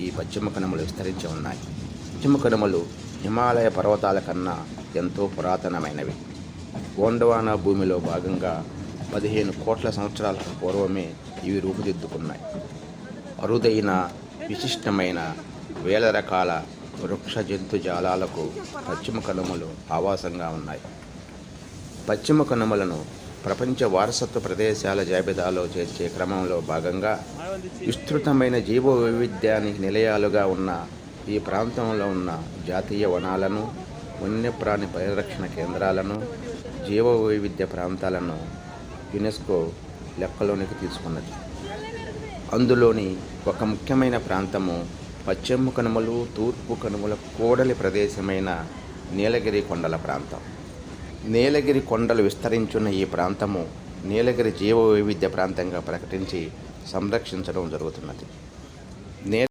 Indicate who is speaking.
Speaker 1: ఈ పశ్చిమ కనుమలు విస్తరించి ఉన్నాయి. పశ్చిమ కనుమలు హిమాలయ పర్వతాల కన్నా ఎంతో పురాతనమైనవి. గోండవానా భూమిలో భాగంగా పదిహేను కోట్ల సంవత్సరాల పూర్వమే ఇవి రూపుదిద్దుకున్నాయి. అరుదైన విశిష్టమైన వేల రకాల వృక్ష జంతు జాలాలకు పశ్చిమ కనుమలు ఆవాసంగా ఉన్నాయి. పశ్చిమ కనుమలను ప్రపంచ వారసత్వ ప్రదేశాల జాబితాలో చేర్చే క్రమంలో భాగంగా విస్తృతమైన జీవ వైవిధ్యానికి నిలయాలుగా ఉన్న ఈ ప్రాంతంలో ఉన్న జాతీయ వనాలను వన్యప్రాణి పరిరక్షణ కేంద్రాలను జీవ వైవిధ్య ప్రాంతాలను యునెస్కో లెక్కలోనికి తీసుకున్నది. అందులోని ఒక ముఖ్యమైన ప్రాంతము పశ్చిమ కనుమలు తూర్పు కనుమల కూడలి ప్రదేశమైన నీలగిరి కొండల ప్రాంతం. నీలగిరి కొండలు విస్తరించున్న ఈ ప్రాంతము నీలగిరి జీవ వైవిధ్య ప్రాంతంగా ప్రకటించి సంరక్షించడం జరుగుతున్నది. నే